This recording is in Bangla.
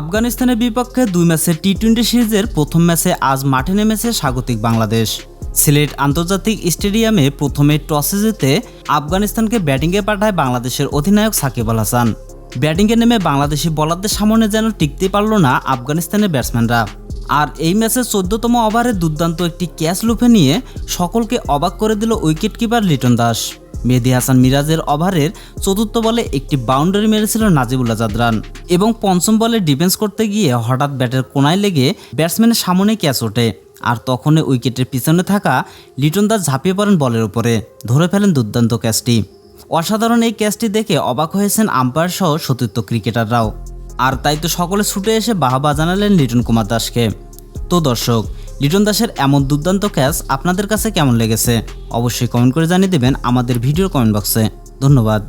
আফগানিস্তানের বিপক্ষে দুই ম্যাচের টি টোয়েন্টি সিরিজের প্রথম ম্যাচে আজ মাঠে নেমেছে স্বাগতিক বাংলাদেশ। সিলেট আন্তর্জাতিক স্টেডিয়ামে প্রথমে টসে জিতে আফগানিস্তানকে ব্যাটিংয়ে পাঠায় বাংলাদেশের অধিনায়ক সাকিব আল হাসান। ব্যাটিংয়ে নেমে বাংলাদেশি বলারদের সামনে যেন টিকতে পারল না আফগানিস্তানের ব্যাটসম্যানরা। আর এই ম্যাচের চোদ্দতম ওভারে দুর্দান্ত একটি ক্যাচ লুফে নিয়ে সকলকে অবাক করে দিল উইকেট কিপার লিটন দাস। মেহেদি হাসান মিরাজের ওভারের চতুর্থ বলে একটি বাউন্ডারি মেরেছিল নাজিবুল্লাহ জাদরান এবং পঞ্চম বলে ডিফেন্স করতে গিয়ে হঠাৎ ব্যাটের কোনায় লেগে ব্যাটসম্যানের সামনে ক্যাচ ওঠে। আর তখনই উইকেটের পিছনে থাকা লিটন দাস ঝাঁপিয়ে পড়েন বলের উপরে। ধরে ফেলেন দুর্দান্ত ক্যাচটি। অসাধারণ এই ক্যাচটি দেখে অবাক হয়েছেন আম্পায়ার সহ সতীর্থ ক্রিকেটাররাও। আর তাই তো সকলে ছুটে এসে বাহাবা জানালেন লিটন কুমার দাসকে। তো দর্শক লিটন দাসের এমন দুর্দান্ত ক্যাচ আপনাদের কাছে কেমন লেগেছে? অবশ্যই কমেন্ট করে জানিয়ে দেবেন আমাদের ভিডিওর কমেন্ট বক্সে। ধন্যবাদ।